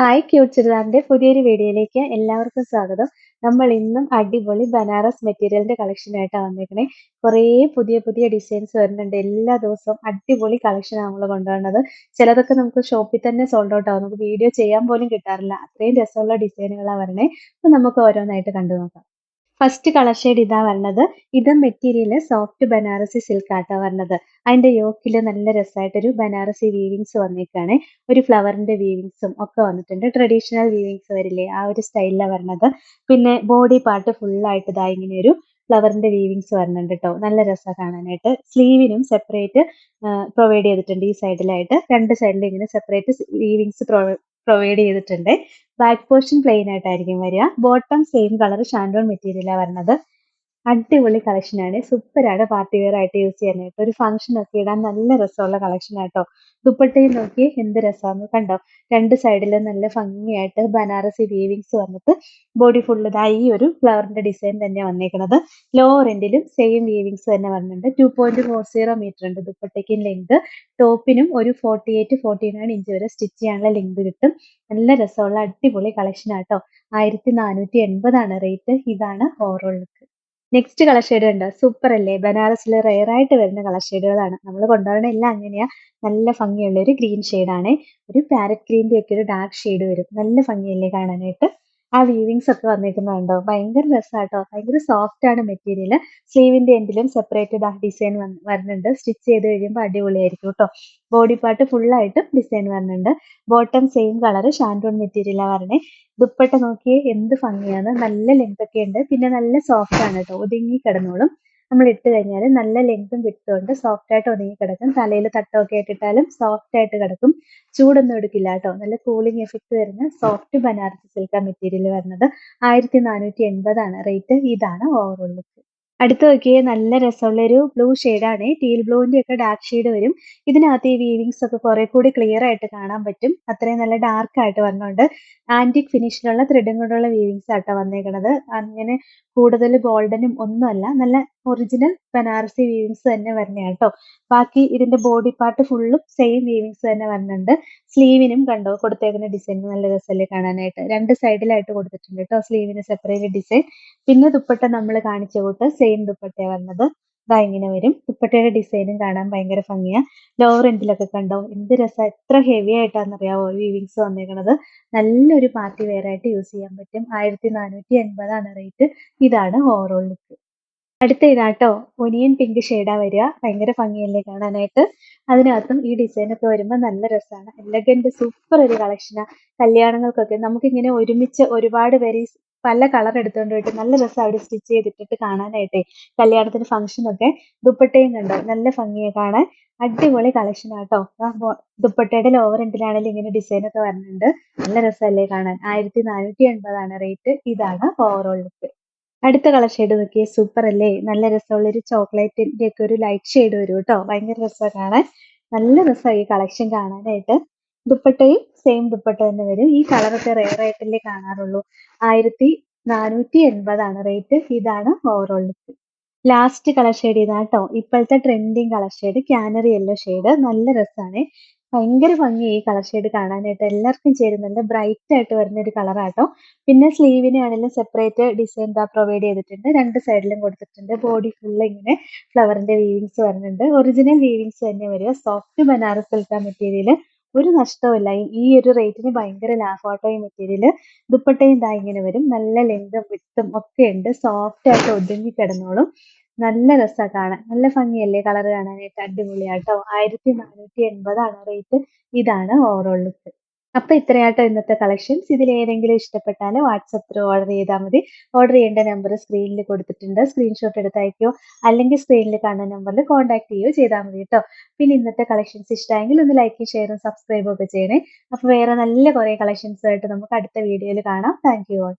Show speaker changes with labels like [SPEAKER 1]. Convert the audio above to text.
[SPEAKER 1] Hi cute ചുരിദാറിന്റെ പുതിയൊരു വീഡിയോയിലേക്ക് എല്ലാവർക്കും സ്വാഗതം. നമ്മൾ ഇന്നും അടിപൊളി ബനാറസ് മെറ്റീരിയലിന്റെ കളക്ഷൻ ആയിട്ടാണ് വന്നേക്കണേ. കുറേ പുതിയ പുതിയ ഡിസൈൻസ് വരുന്നുണ്ട്. എല്ലാ ദിവസവും അടിപൊളി കളക്ഷനാണ് നമ്മൾ കൊണ്ടുവന്നത് ചിലതൊക്കെ നമുക്ക് ഷോപ്പിൽ തന്നെ സോൾഡ് ഔട്ട് ആവും. നമുക്ക് വീഡിയോ ചെയ്യാൻ പോലും കിട്ടാറില്ല. അത്രയും രസമുള്ള ഡിസൈനുകളാണ് വരണേ. അപ്പൊ നമുക്ക് ഓരോന്നായിട്ട് കണ്ടു നോക്കാം ഫസ്റ്റ് കളർ ഷെയ്ഡ് ഇതാ വരണത്. ഇത് മെറ്റീരിയൽ സോഫ്റ്റ് ബനാറസി സിൽക്ക് ആട്ടാ വരണത്. അതിന്റെ യോക്കിൽ നല്ല രസമായിട്ടൊരു ബനാറസി വീവിങ്സ് വന്നേക്കാണ്. ഒരു ഫ്ലവറിന്റെ വീവിങ്സും ഒക്കെ വന്നിട്ടുണ്ട്. ട്രഡീഷണൽ വീവിങ്സ് വരില്ലേ ആ ഒരു സ്റ്റൈലിലാണ് വരണത്. പിന്നെ ബോഡി പാർട്ട് ഫുള്ളായിട്ട് ഇതാ ഇങ്ങനെ ഒരു ഫ്ലവറിന്റെ വീവിങ്സ് വരുന്നുണ്ട് കേട്ടോ നല്ല രസമാണ് കാണാനായിട്ട്. സ്ലീവിനും സെപ്പറേറ്റ് പ്രൊവൈഡ് ചെയ്തിട്ടുണ്ട് ഈ സൈഡിലായിട്ട് രണ്ട് സൈഡിലും ഇങ്ങനെ സെപ്പറേറ്റ് വീവിങ്സ് പ്രൊവൈഡ് ചെയ്തിട്ടുണ്ട്. ബാക്ക് പോർഷൻ പ്ലെയിൻ ആയിട്ടായിരിക്കും വരിക. ബോട്ടം സെയിം കളർ ഷാൻഡോൺ മെറ്റീരിയലാണ് വരുന്നത്. അടിപൊളി കളക്ഷൻ ആണ്. പാർട്ടി വെയർ ആയിട്ട് യൂസ് ചെയ്യാൻ കേട്ടോ. ഒരു ഫംഗ്ഷൻ ഒക്കെ ഇടാൻ നല്ല രസമുള്ള കളക്ഷൻ ആട്ടോ ദുപ്പട്ടയും നോക്കി എന്ത് രസമാണെന്ന് കണ്ടോ? രണ്ട് സൈഡിലും നല്ല ഭംഗിയായിട്ട് ബനാറസി വീവിങ്സ് വന്നിട്ട് ബോഡി ഇതാ ഈ ഒരു ഫ്ലവറിന്റെ ഡിസൈൻ തന്നെ വന്നേക്കുന്നത് ലോവർ എൻഡിലും സെയിം വീവിങ്സ് തന്നെ വന്നിട്ടുണ്ട്. Two point four zero metre ഉണ്ട് ദുപ്പട്ടയ്ക്കും ലെങ്ത് ടോപ്പിനും ഒരു forty eight forty nine inch വരെ സ്റ്റിച്ച് ചെയ്യാനുള്ള ലെങ്ത് കിട്ടും. നല്ല രസമുള്ള അടിപൊളി കളക്ഷൻ ആട്ടോ ആയിരത്തി നാനൂറ്റി എൺപതാണ് റേറ്റ് ഇതാണ് overall look next colour shade ഉണ്ട്. സൂപ്പർ അല്ലേ? ബനാറസിൽ റെയർ ആയിട്ട് വരുന്ന കളർ ഷെയ്ഡുകളാണ് നമ്മൾ കൊണ്ടുവരണ എല്ലാം അങ്ങനെയാ. നല്ല ഭംഗിയുള്ള ഒരു ഗ്രീൻ ആണ്. ഒരു പാരറ്റ് ഗ്രീന്റെ ഒക്കെ ഒരു ഡാർക്ക് ഷെയ്ഡ് വരും. നല്ല ഭംഗിയല്ലേ കാണാനായിട്ട്? ആ വീവിങ്സ് ഒക്കെ വന്നിരിക്കുന്നത് കണ്ടോ ഭയങ്കര രസമാട്ടോ ഭയങ്കര സോഫ്റ്റ് ആണ് മെറ്റീരിയൽ സ്ലീവിന്റെ എൻഡിലും സെപ്പറേറ്റഡ് ആ ഡിസൈൻ വരുന്നുണ്ട്. സ്റ്റിച്ച് ചെയ്ത് കഴിയുമ്പോൾ അടിപൊളിയായിരിക്കും കേട്ടോ ബോഡി പാർട്ട് ഫുള്ളായിട്ടും ഡിസൈൻ വരുന്നുണ്ട്. ബോട്ടം സെയിം കളർ ഷാൻഡോൺ മെറ്റീരിയലാണ് വരണേ. ദുപ്പട്ട നോക്കിയേ എന്ത് ഭംഗിയാണ്. നല്ല ലെങ്ത് ഒക്കെ ഉണ്ട്. പിന്നെ നല്ല സോഫ്റ്റ് ആണ് കേട്ടോ ഒതുങ്ങി കിടന്നോളും. നമ്മൾ ഇട്ട് കഴിഞ്ഞാൽ നല്ല ലെങ്തും വിട്ടുകൊണ്ട് സോഫ്റ്റ് ആയിട്ട് ഒതുങ്ങി കിടക്കും. തലയിൽ തട്ടമൊക്കെ ഇട്ടിട്ടാലും സോഫ്റ്റ് ആയിട്ട് കിടക്കും. ചൂടൊന്നും എടുക്കില്ല കേട്ടോ. നല്ല കൂളിംഗ് എഫക്റ്റ് വരുന്ന സോഫ്റ്റ് ബനാറസി സിൽക്ക മെറ്റീരിയൽ വരുന്നത്. ആയിരത്തി നാനൂറ്റി എൺപതാണ് റേറ്റ് ഇതാണ് ഓവറോൾ ലുക്ക് അടുത്ത് നോക്കിയേ നല്ല രസമുള്ള ഒരു ബ്ലൂ ആണ്. ടീൽ ബ്ലൂവിന്റെ ഒക്കെ ഡാർക്ക് ഷെയ്ഡ് വരും. ഇതിനകത്ത് ഈ വീവിങ്സ് ഒക്കെ കുറെ കൂടി ക്ലിയർ ആയിട്ട് കാണാൻ പറ്റും. അത്രയും നല്ല ഡാർക്ക് ആയിട്ട് വന്നുകൊണ്ട് ആന്റിക് ഫിനിഷിലുള്ള ത്രെഡും കൊണ്ടുള്ള വീവിങ്സ് ആട്ടോ വന്നേക്കണത്. അങ്ങനെ കൂടുതൽ ഗോൾഡനും ഒന്നുമല്ല. നല്ല ഒറിജിനൽ ബനാറസി വീവിങ്സ് തന്നെ വരുന്നതാണ് കേട്ടോ. ബാക്കി ഇതിന്റെ ബോഡി പാർട്ട് ഫുള്ളും സെയിം വീവിങ്സ് തന്നെ വരുന്നുണ്ട്. സ്ലീവിനും കണ്ടോ? കൊടുത്തേക്കുന്ന ഡിസൈൻ നല്ല രസമല്ലേ കാണാനായിട്ട്. രണ്ട് സൈഡിലായിട്ട് കൊടുത്തിട്ടുണ്ട് കേട്ടോ. സ്ലീവിന് സെപ്പറേറ്റ് ഡിസൈൻ പിന്നെ ദുപ്പട്ട നമ്മൾ കാണിച്ച കൂട്ട് സെയിം ദുപ്പട്ടയാണ് വരുന്നത് ഇങ്ങനെ വരും. ദുപ്പട്ടയുടെ ഡിസൈനും കാണാൻ ഭയങ്കര ഭംഗിയാ. ലോവർ എൻഡിലൊക്കെ കണ്ടോ? എന്ത് രസം. എത്ര ഹെവി ആയിട്ടാണെന്നറിയാവോ വീവിങ്സ് വന്നേക്കണത്. നല്ലൊരു പാർട്ടി വെയർ ആയിട്ട് യൂസ് ചെയ്യാൻ പറ്റും. ആയിരത്തി നാനൂറ്റി എൺപതാണ് റേറ്റ് ഇതാണ് ഓവറോൾ ലുക്ക് അടുത്ത ഇതാട്ടോ ഒനിയൻ പിങ്ക് ഷെയ്ഡാ വരിക. ഭയങ്കര ഭംഗിയല്ലേ കാണാനായിട്ട്. അതിനകത്തും ഈ ഡിസൈൻ ഒക്കെ വരുമ്പോൾ നല്ല രസമാണ് എലഗന്റ് സൂപ്പർ ഒരു കളക്ഷനാ കല്യാണങ്ങൾക്കൊക്കെ നമുക്കിങ്ങനെ ഒരുമിച്ച് ഒരുപാട് പേര് പല കളർ എടുത്തുകൊണ്ട് പോയിട്ട് നല്ല രസം അവിടെ സ്റ്റിച്ച് ചെയ്തിട്ടിട്ട് കാണാനായിട്ടേ. കല്യാണത്തിന് ഫംഗ്ഷനൊക്കെ ദുപ്പട്ടയും കണ്ടോ? നല്ല ഭംഗിയെ കാണാൻ. അടിപൊളി കളക്ഷൻ ആട്ടോ. ദുപ്പട്ടയുടെ ലോവർ എൻഡിലാണെങ്കിലും ഇങ്ങനെ ഡിസൈൻ ഒക്കെ വരുന്നുണ്ട്. നല്ല രസമല്ലേ കാണാൻ. ആയിരത്തി നാനൂറ്റി എൺപതാണ് റേറ്റ് ഇതാണ് ഓവറോൾ ലുക്ക് അടുത്ത കളർ ഷെയ്ഡ് നോക്കിയേ സൂപ്പർ അല്ലേ? നല്ല രസമുള്ള ഒരു ചോക്ലേറ്റിന്റെ ഒക്കെ ഒരു ലൈറ്റ് ഷെയ്ഡ് വരും കേട്ടോ ഭയങ്കര രസമാണ് കാണാൻ. നല്ല രസമാണ് ഈ കളക്ഷൻ കാണാനായിട്ട്. ദുപ്പട്ടയും സെയിം ദുപ്പട്ട തന്നെ വരും. ഈ കളറൊക്കെ റെയർ ആയിട്ടല്ലേ കാണാറുള്ളൂ. ആയിരത്തി നാനൂറ്റി എൺപതാണ് റേറ്റ് ഇതാണ് overall look last colour shade ഇതാണ് കേട്ടോ ഇപ്പോഴത്തെ trending colour shade canary yellow shade നല്ല രസമാണ് ഭയങ്കര ഭംഗി ഈ കളർ ഷെയ്ഡ് കാണാനായിട്ട് എല്ലാവർക്കും ചേരുന്നുണ്ട്. ബ്രൈറ്റ് ആയിട്ട് വരുന്ന ഒരു കളറാട്ടോ പിന്നെ സ്ലീവിനാണെങ്കിലും സെപ്പറേറ്റ് ഡിസൈൻ ദാ പ്രൊവൈഡ് ചെയ്തിട്ടുണ്ട്. രണ്ട് സൈഡിലും കൊടുത്തിട്ടുണ്ട്. ബോഡി ഫുൾ ഇങ്ങനെ ഫ്ലവറിന്റെ വീവിങ്സ് വരുന്നുണ്ട്. ഒറിജിനൽ വീവിങ്സ് തന്നെ വരിക. സോഫ്റ്റ് ബനാറസ് സിൽക്ക മെറ്റീരിയൽ ഒരു നഷ്ടവുമില്ല ഈ ഒരു റേറ്റിന് ഭയങ്കര ലാഭമാട്ടോ ഈ മെറ്റീരിയൽ ദുപ്പട്ടയും ദാ ഇങ്ങനെ വരും. നല്ല ലെങ്തും വിട്ടും ഒക്കെ ഉണ്ട്. സോഫ്റ്റ് ആയിട്ട് ഒതുങ്ങി കിടന്നോളും. നല്ല രസമാണ് കാണാൻ. നല്ല ഭംഗിയല്ലേ കളർ കാണാനായിട്ട്? അടിപൊളിയാട്ടോ ആയിരത്തി നാനൂറ്റി എൺപതാണ് റേറ്റ് ഇതാണ് ഓവറോൾ ലുക്ക് അപ്പൊ ഇത്രയാട്ടോ ഇന്നത്തെ കളക്ഷൻസ് ഇതിൽ ഏതെങ്കിലും ഇഷ്ടപ്പെട്ടാൽ വാട്സപ്പ് ത്രൂ ഓർഡർ ചെയ്താൽ മതി. ഓർഡർ ചെയ്യേണ്ട നമ്പർ സ്ക്രീനിൽ കൊടുത്തിട്ടുണ്ട്. സ്ക്രീൻഷോട്ട് എടുത്തയക്കോ അല്ലെങ്കിൽ സ്ക്രീനിൽ കാണുന്ന നമ്പറിൽ കോൺടാക്ട് ചെയ്യുകയോ ചെയ്താൽ മതി കേട്ടോ പിന്നെ ഇന്നത്തെ കളക്ഷൻസ് ഇഷ്ടമായെങ്കിൽ ഒന്ന് ലൈക്ക് ഷെയറും സബ്സ്ക്രൈബും ഒക്കെ ചെയ്യണേ. അപ്പൊ വേറെ നല്ല കുറെ കളക്ഷൻസ് ആയിട്ട് നമുക്ക് അടുത്ത വീഡിയോയിൽ കാണാം. Thank you all